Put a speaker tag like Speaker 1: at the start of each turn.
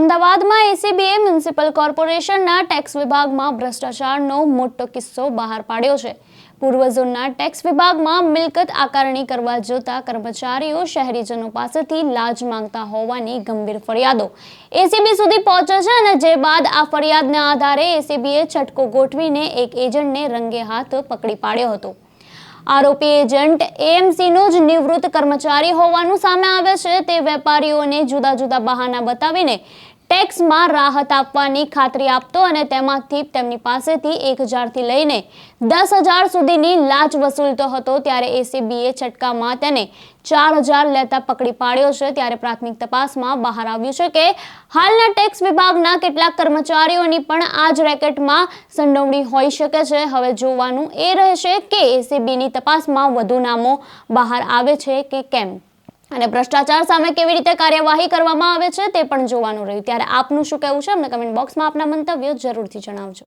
Speaker 1: અમદાવાદમાં એસીબીએ મ્યુનિસિપલ કોર્પોરેશનના ટેક્સ વિભાગમાં ભ્રષ્ટાચારનો મોટો કિસ્સો બહાર પાડ્યો છે. પૂર્વ ઝોનના ટેક્સ વિભાગમાં મિલકત આકારણી કરવા જતા કર્મચારીઓ શહેરીજનો પાસેથી લાજ માંગતા હોવાની ગંભીર ફરિયાદો. એસીબી સુધી પહોંચે છે અને જે બાદ આ ફરિયાદના આધારે એસીબીએ છટકો ગોઠવીને એક એજન્ટને રંગે હાથ પકડી પાડ્યો હતો. આરોપી એજન્ટ એએમસીનો જ નિવૃત્ત કર્મચારી હોવાનું સામે આવે છે. તે વેપારીઓને જુદા જુદા બહાના બતાવીને ટેક્સમાં રાહત આપવાની ખાતરી આપતો અને તેમાંથી તેમની પાસેથી એક હજારથી લઈને દસ હજાર સુધીની લાંચ વસૂલતો હતો ત્યારે એસીબીએ છટકામાં તેને ચાર હજાર લેતા પકડી પાડ્યો છે. ત્યારે પ્રાથમિક તપાસમાં બહાર આવ્યું છે કે હાલના ટેક્સ વિભાગના કેટલાક કર્મચારીઓની પણ આ જ રેકેટમાં સંડોવણી હોઈ શકે છે. હવે જોવાનું એ રહેશે કે એસીબીની તપાસમાં વધુ નામો બહાર આવે છે કે કેમ? અને ભ્રષ્ટાચાર સામે કેવી રીતે કાર્યવાહી કરવામાં આવે છે તે પણ જોવાનું રહ્યું. ત્યારે આપનું શું કહેવું છે? અમને કમેન્ટ બોક્સમાં આપના મંતવ્યો જરૂરથી જણાવજો.